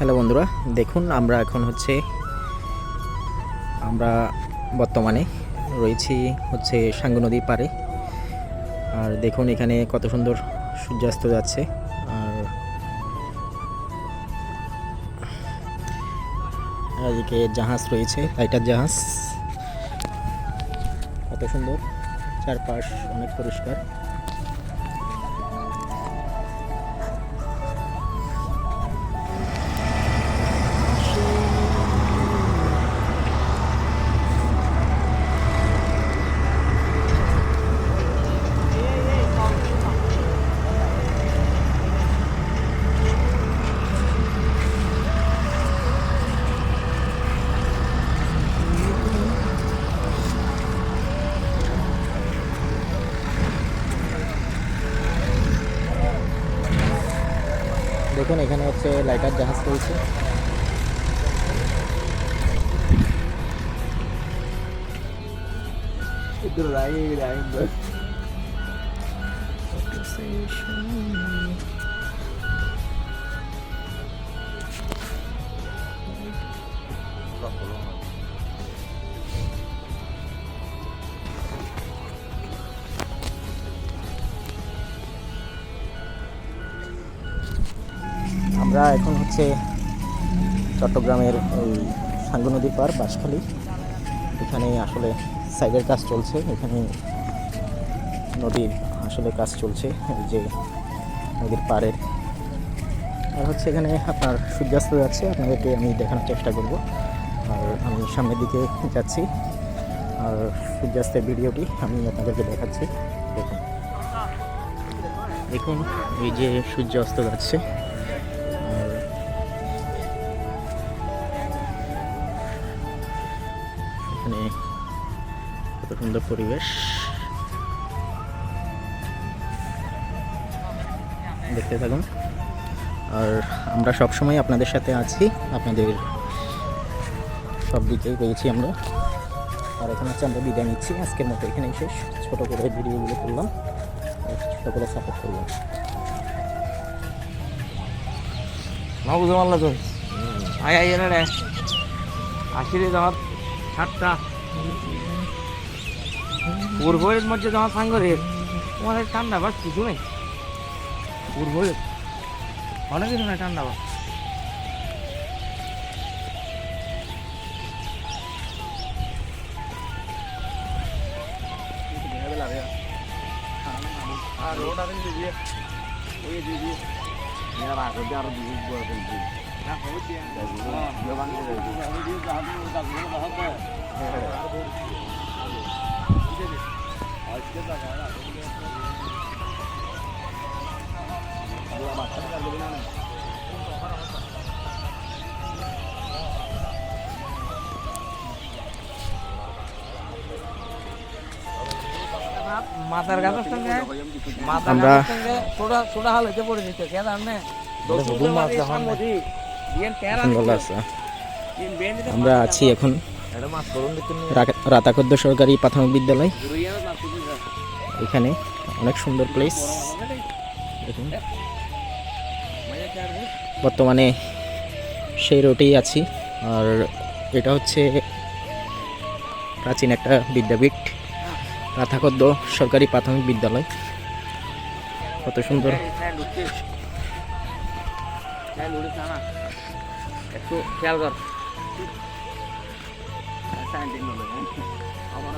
Hello বন্ধুরা, দেখুন আমরা এখন হচ্ছে, আমরা বর্তমানে রয়েছি হচ্ছে সাঙ্গু নদীর পাড়ে। আর দেখুন এখানে কত সুন্দর সূর্যাস্ত যাচ্ছে, আর আর এদিকে জাহাজ রয়েছে, লাইটার জাহাজ। কত সুন্দর, চারপাশ অনেক পরিষ্কার। দেখুন এখানে হচ্ছে লাইটার জাহাজ চলছে। Itu আমরা এখন হচ্ছে চট্টগ্রামের ওই সাঙ্গু নদীর পার, বাঁশখালী। এখানে আসলে সাইডের কাজ চলছে, এখানে নদীর আসলে কাজ চলছে যে নদীর পাড়ের। আর হচ্ছে এখানে আপনার সূর্যাস্ত যাচ্ছে, আপনাদেরকে আমি দেখানোর চেষ্টা করব। আর আমি সামনের দিকে যাচ্ছি, আর সূর্যাস্তের ভিডিওটি আমি আপনাদেরকে দেখাচ্ছি। দেখুন। দেখুন, এই যে সূর্য অস্ত যাচ্ছে। এখানে কত সুন্দর পরিবেশ। দেখতে থাকুন। আর আমরা সব সময় আপনাদের সাথে আছি আপনাদের সব দিকেই পেয়েছি আমরা। আর এখন হচ্ছে আমরা বিদায় নিচ্ছি। আজকের মতো এখানেই শেষ। ছোটো করে ভিডিওগুলো করলাম। ছোটো করে সাপোর্ট করলাম। tuh? Ayah ayah nene. Akhirnya dapat সাতটা পূর্বের মধ্যে তোমার সাঙ্গরে তোমার এই ঠান্ডা বাস কিছু নেই পূর্বের অনেক কিছু নাই ঠান্ডা বাস আর রোড আছে দিয়ে ওই দিয়ে মেরা আগে দিয়ে আরো দিয়ে বড় করে দিই না হয়ে দিয়ে দিয়ে বাংলা দিয়ে আমি দিয়ে যাবো যাবো না হবে আজকে টাকা মাথার গাছের সঙ্গে মাথার আমরা- গাছের সঙ্গে ছোটা ছোটা হাল হইতে পড়ে দিতে কে জানে আছে আমরা আছি এখন রা- রাতাকদ্দ সরকারি প্রাথমিক বিদ্যালয়। এখানে অনেক সুন্দর প্লেস বর্তমানে সেই রোটেই আছি। আর এটা হচ্ছে প্রাচীন একটা বিদ্যাপীঠ রাতাকদ্দ সরকারি প্রাথমিক বিদ্যালয়। কত সুন্দর। একটু খেয়াল কর। আমার